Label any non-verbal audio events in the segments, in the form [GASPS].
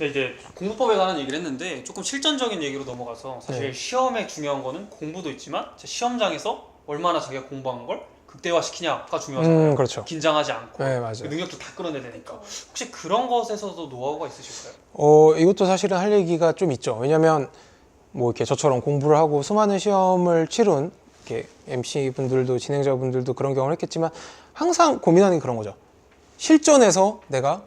근데 이제 공부법에 관한 얘기를 했는데 조금 실전적인 얘기로 넘어가서 사실 네. 시험에 중요한 거는 공부도 있지만 제 시험장에서 얼마나 자기가 공부한 걸 극대화시키냐가 중요하잖아요. 음, 그렇죠. 긴장하지 않고 네, 그 맞아요. 능력도 다 끌어내야 되니까 혹시 그런 것에서도 노하우가 있으실까요? 어, 이것도 사실은 할 얘기가 좀 있죠. 왜냐면 뭐 이렇게 저처럼 공부를 하고 수많은 시험을 치룬 이렇게 MC 분들도 진행자 분들도 그런 경험을 했겠지만 항상 고민하는 게 그런 거죠. 실전에서 내가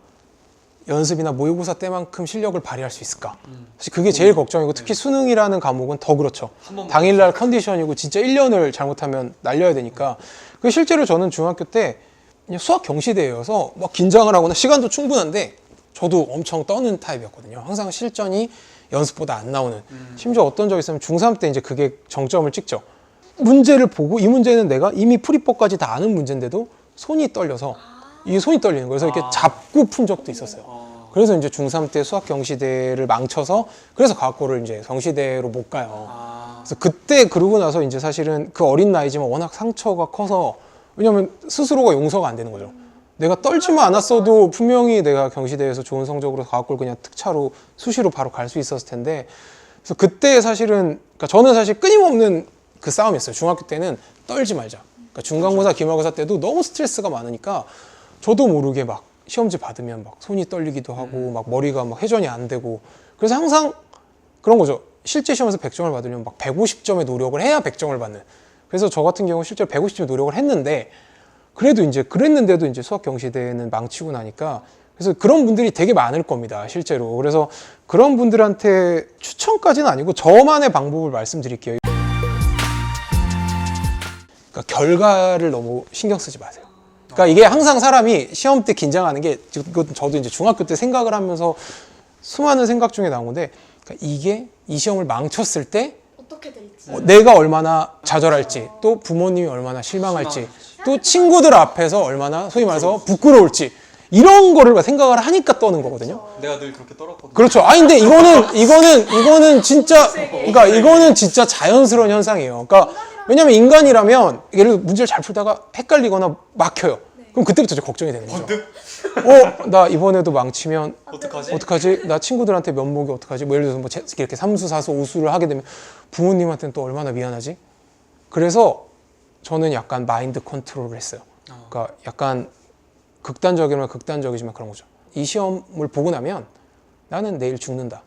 연습이나 모의고사 때만큼 실력을 발휘할 수 있을까? 사실 그게 제일 걱정이고 특히 수능이라는 과목은 더 그렇죠. 당일날 컨디션이고 진짜 1년을 잘못하면 날려야 되니까 그 실제로 저는 중학교 때 그냥 수학 경시대회여서 막 긴장을 하거나 시간도 충분한데 저도 엄청 떠는 타입이었거든요. 항상 실전이 연습보다 안 나오는. 심지어 어떤 적이 있으면 중3 때 이제 그게 정점을 찍죠. 문제를 보고 이 문제는 내가 이미 풀이법까지 다 아는 문제인데도 손이 떨려서 이 손이 떨리는 거예요. 그래서 이렇게 아. 잡고 푼 적도 있었어요. 어, 그래서 이제 중3 때 수학 경시대를 망쳐서 그래서 과학고를 이제 경시대로 못 가요. 아, 그래서 그때 그러고 나서 이제 사실은 그 어린 나이지만 워낙 상처가 커서 왜냐면 스스로가 용서가 안 되는 거죠. 내가 떨지만 않았어도 분명히 내가 경시대에서 좋은 성적으로 과학고를 그냥 특차로 수시로 바로 갈 수 있었을 텐데 그래서 그때 사실은 그러니까 저는 사실 끊임없는 그 싸움이었어요. 중학교 때는 떨지 말자. 그러니까 중간고사, 기말고사 때도 너무 스트레스가 많으니까 저도 모르게 막 시험지 받으면 막 손이 떨리기도 하고 막 머리가 막 회전이 안 되고 그래서 항상 그런 거죠. 실제 시험에서 100점을 받으려면 막 150점의 노력을 해야 100점을 받는. 그래서 저 같은 경우 실제로 150점 노력을 했는데 그래도 이제 그랬는데도 이제 수학 경시대는 망치고 나니까 그래서 그런 분들이 되게 많을 겁니다. 실제로. 그래서 그런 분들한테 추천까지는 아니고 저만의 방법을 말씀드릴게요. 그러니까 결과를 너무 신경 쓰지 마세요. 그러니까 이게 항상 사람이 시험 때 긴장하는 게 저도 이제 중학교 때 생각을 하면서 수많은 생각 중에 나온 건데 그러니까 이게 이 시험을 망쳤을 때 어떻게 될지. 어, 내가 얼마나 좌절할지 또 부모님이 얼마나 실망할지 또 친구들 앞에서 얼마나 소위 말해서 부끄러울지 이런 거를 생각을 하니까 떠는 거거든요. 내가 늘 그렇게 떨었거든요. 그렇죠. 아니 근데 이거는 이거는 이거는 진짜 [LAUGHS] 그러니까 이거는 진짜 자연스러운 현상이에요. 그러니까 왜냐면 인간이라면 예를 들어 문제를 잘 풀다가 헷갈리거나 막혀요. 그럼 그때부터 이제 걱정이 되는 거죠. 번뜩 어, 나 이번에도 망치면 어떡하지? 어떡하지? 나 친구들한테 면목이 어떡하지? 뭐 예를 들어서 뭐 제- 이렇게 삼수, 사수, 오수를 하게 되면 부모님한테는 또 얼마나 미안하지? 그래서 저는 약간 마인드 컨트롤을 했어요. 그러니까 약간 극단적이면 극단적이지만 그런 거죠. 이 시험을 보고 나면 나는 내일 죽는다.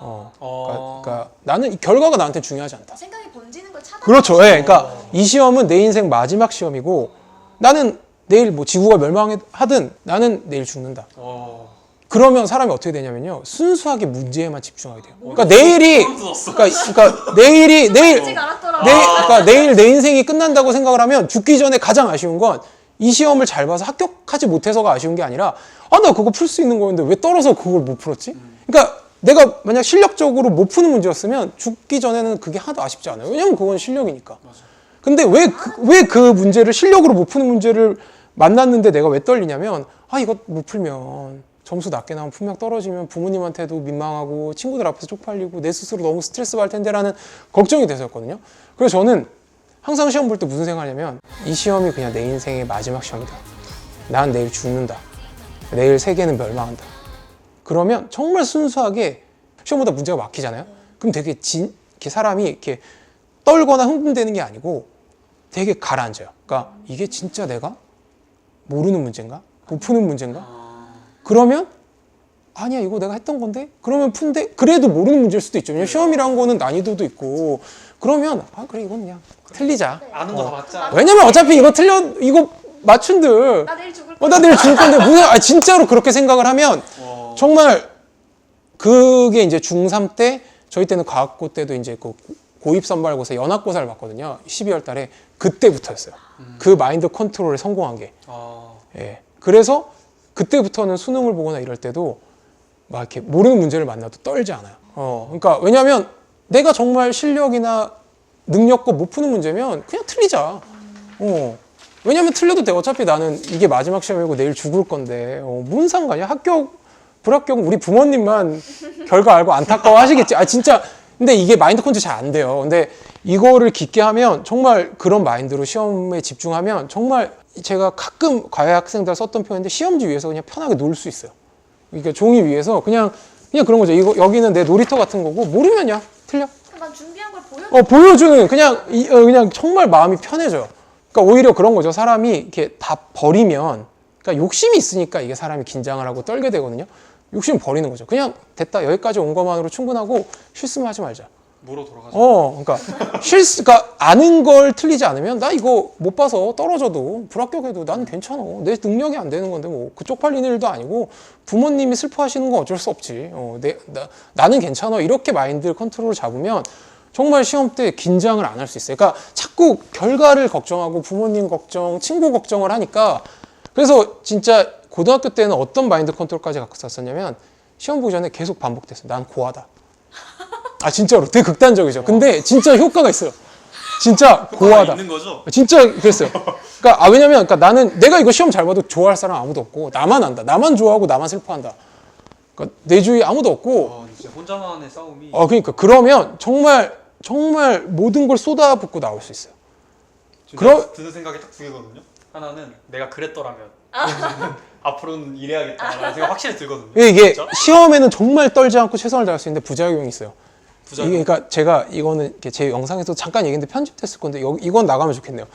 어. 어. 그러니까, 그러니까 나는 이 결과가 나한테 중요하지 않다. 생각이 번지는 걸 차단. 그렇죠. 예. 그러니까 이 시험은 내 인생 마지막 시험이고 나는 내일 뭐 지구가 멸망하든 나는 내일 죽는다. 어. 그러면 사람이 어떻게 되냐면요. 순수하게 문제에만 집중하게 돼요. 그러니까 내일이 소름 돋았어. 그러니까, 그러니까 내일이 [LAUGHS] 내일. 내일 그러니까 내일 내 인생이 끝난다고 생각을 하면 죽기 전에 가장 아쉬운 건 이 시험을 잘 봐서 합격하지 못해서가 아쉬운 게 아니라 아 나 그거 풀 수 있는 거였는데 왜 떨어서 그걸 못 풀었지? 그러니까 내가 만약 실력적으로 못 푸는 문제였으면 죽기 전에는 그게 하나도 아쉽지 않아요. 왜냐면 그건 실력이니까. 근데 왜왜그 문제를 실력으로 못 푸는 문제를 만났는데 내가 왜 떨리냐면 아 이거 못 풀면 점수 낮게 나오면 분명 떨어지면 부모님한테도 민망하고 친구들 앞에서 쪽팔리고 내 스스로 너무 스트레스 받을 텐데라는 걱정이 돼서였거든요. 그래서 저는 항상 시험 볼 때 무슨 생각하냐면 이 시험이 그냥 내 인생의 마지막 시험이다. 난 내일 죽는다. 내일 세계는 멸망한다. 그러면 정말 순수하게 시험보다 문제가 막히잖아요. 그럼 되게 진, 이렇게 사람이 이렇게 떨거나 흥분되는 게 아니고 되게 가라앉아요. 그러니까 이게 진짜 내가 모르는 문제인가? 못 푸는 문제인가? 그러면 아니야 이거 내가 했던 건데 그러면 푼데 그래도 모르는 문제일 수도 있죠. 왜냐면 시험이란 거는 난이도도 있고 그러면 아 그래 이건 그냥 틀리자. 아는 거다 맞자. 왜냐면 어차피 이거 틀려 이거 맞춘들 나 내일 죽을 어, 거야. 나 내일 죽을 건데 무슨 아 진짜로 그렇게 생각을 하면 어. 정말 그게 이제 중3 때 저희 때는 과학고 때도 이제 그 고입 선발고사 연합고사를 봤거든요. 12월 달에 그때부터였어요. 그 마인드 컨트롤에 성공한 게. 어. 예. 그래서 그때부터는 수능을 보거나 이럴 때도 막 이렇게 모르는 문제를 만나도 떨지 않아요. 어. 그러니까 왜냐면 내가 정말 실력이나 능력껏 못 푸는 문제면 그냥 틀리자. 어. 왜냐면 틀려도 돼. 어차피 나는 이게 마지막 시험이고 내일 죽을 건데. 어, 뭔 상관이야? 합격, 불합격은 우리 부모님만 결과 알고 안타까워 하시겠지. 아, 진짜. 근데 이게 마인드 컨트롤 잘안 돼요. 근데 이거를 깊게 하면 정말 그런 마인드로 시험에 집중하면 정말 제가 가끔 과외 학생들 썼던 표현인데 시험지 위에서 그냥 편하게 놀 수 있어요. 그러니까 종이 위에서 그냥 그냥 그런 거죠. 이거 여기는 내 놀이터 같은 거고 모르면 야 틀려. 난 준비한 걸 보여. 어 보여주는 그냥 이, 어, 그냥 정말 마음이 편해져요. 그러니까 오히려 그런 거죠. 사람이 이렇게 다 버리면 그러니까 욕심이 있으니까 이게 사람이 긴장을 하고 떨게 되거든요. 욕심 버리는 거죠. 그냥 됐다 여기까지 온 것만으로 충분하고 실수만 하지 말자. 뭐로 돌아가죠? 어, 그러니까 실수, 그러니까 아는 걸 틀리지 않으면 나 이거 못 봐서 떨어져도 불합격해도 난 괜찮아. 내 능력이 안 되는 건데 뭐 그쪽 팔리는 일도 아니고 부모님이 슬퍼하시는 건 어쩔 수 없지. 어, 내, 나, 나는 괜찮아. 이렇게 마인드 컨트롤을 잡으면 정말 시험 때 긴장을 안 할 수 있어요. 그러니까 자꾸 결과를 걱정하고 부모님 걱정, 친구 걱정을 하니까 그래서 진짜 고등학교 때는 어떤 마인드 컨트롤까지 갖고 썼었냐면 시험 보기 전에 계속 반복됐어요. 난 고하다. [LAUGHS] 아 진짜로 되게 극단적이죠. 근데 진짜 효과가 있어요. 진짜 고하다. 있는 거죠? 진짜 그랬어요. 그러니까 아 왜냐면 그러니까 나는 내가 이거 시험 잘 봐도 좋아할 사람 아무도 없고 나만 안다. 나만 좋아하고 나만 슬퍼한다. 그러니까 내 주위에 아무도 없고 와, 진짜 혼자만의 싸움이 어 그러니까 그러면 정말 정말 모든 걸 쏟아붓고 나올 수 있어요. 그럼- 드는 생각이 딱 두 개거든요. 하나는 내가 그랬더라면 [LAUGHS] 앞으로는 이래야겠다라는 생각 확실히 들거든요. 이게 진짜? 시험에는 정말 떨지 않고 최선을 다할 수 있는데 부작용이 있어요. 부작용. 이게 그러니까 제가 이거는 이렇게 제 영상에서 잠깐 얘기했는데 편집됐을 건데 여기 이건 나가면 좋겠네요.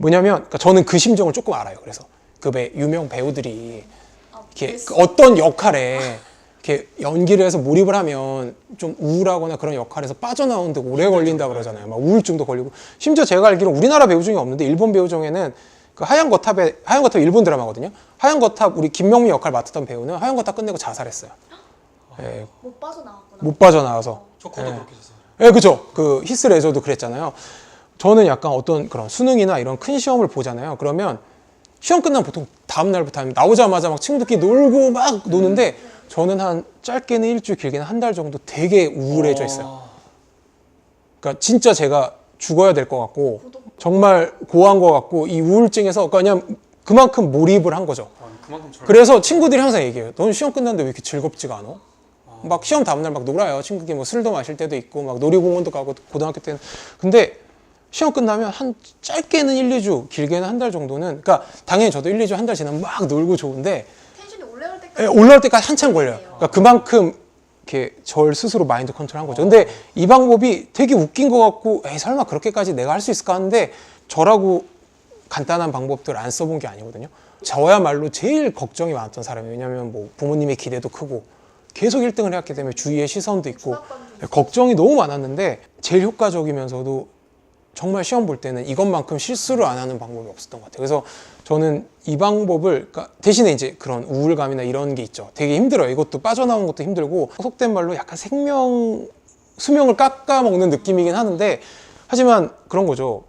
뭐냐면 그러니까 저는 그 심정을 조금 알아요. 그래서 그 배, 유명 배우들이 아, 이렇게. 그 어떤 역할에 이렇게 연기를 해서 몰입을 하면 좀 우울하거나 그런 역할에서 빠져나오는데 오래 걸린다 그러잖아요. 막 우울증도 걸리고 심지어 제가 알기로 우리나라 배우 중에 없는데 일본 배우 중에는 그 하얀 거탑에 하얀 거탑 일본 드라마거든요. 하얀 거탑 우리 김명미 역할 맡았던 배우는 하얀 거탑 끝내고 자살했어요. [GASPS] 예, 못 빠져나왔구나. 못 빠져나와서. 초코도 예. 그렇게. 예, 그죠. 그 히스 레저도 그랬잖아요. 저는 약간 어떤 그런 수능이나 이런 큰 시험을 보잖아요. 그러면 시험 끝나면 보통 다음 날부터 하면 나오자마자 막 친구들끼리 놀고 막 노는데 저는 한 짧게는 일주일 길게는 한 달 정도 되게 우울해져 있어요. 어, 그러니까 진짜 제가 죽어야 될 것 같고. 정말 고한 것 같고 이 우울증에서 그냥 그만큼 몰입을 한 거죠. 아, 그만큼. 그래서 친구들이 항상 얘기해요. 넌 시험 끝났는데 왜 이렇게 즐겁지가 않아? 막 시험 다음날 막 놀아요. 친구끼리 뭐 술도 마실 때도 있고 막 놀이공원도 가고 고등학교 때는. 근데 시험 끝나면 한 짧게는 1, 2주, 길게는 한 달 정도는 그러니까 당연히 저도 1, 2주 한 달 지나면 막 놀고 좋은데 텐션이 올라올 때까지. 예, 올라올 때까지 한참 걸려요. 그러니까 그만큼 이렇게 절 스스로 마인드 컨트롤 한 거죠. 근데 이 방법이 되게 웃긴 것 같고, 에이, 설마 그렇게까지 내가 할 수 있을까 하는데 저라고 간단한 방법들 안 써본 게 아니거든요. 저야말로 제일 걱정이 많았던 사람이에요. 왜냐면 뭐 부모님의 기대도 크고 계속 1등을 해왔기 때문에 주위의 시선도 있고 중압감도 걱정이 너무 많았는데 제일 효과적이면서도 정말 시험 볼 때는 이것만큼 실수를 안 하는 방법이 없었던 것 같아요. 그래서 저는 이 방법을 그러니까 대신에 이제 그런 우울감이나 이런 게 있죠. 되게 힘들어요. 이것도 빠져나오는 것도 힘들고 속된 말로 약간 생명 수명을 깎아 먹는 느낌이긴 하는데 하지만 그런 거죠.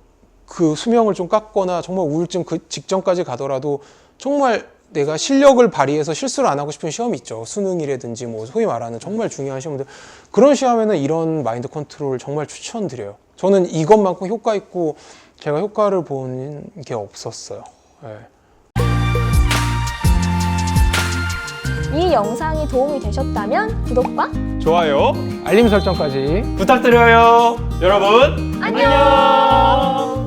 그 수명을 좀 깎거나 정말 우울증 그 직전까지 가더라도 정말 내가 실력을 발휘해서 실수를 안 하고 싶은 시험이 있죠. 수능이라든지 뭐 소위 말하는 정말 중요한 시험들 그런 시험에는 이런 마인드 컨트롤 정말 추천드려요. 저는 이것만큼 효과 있고 제가 효과를 본 게 없었어요. 네. 이 영상이 도움이 되셨다면 구독과 좋아요 알림 설정까지 부탁드려요. 여러분 안녕!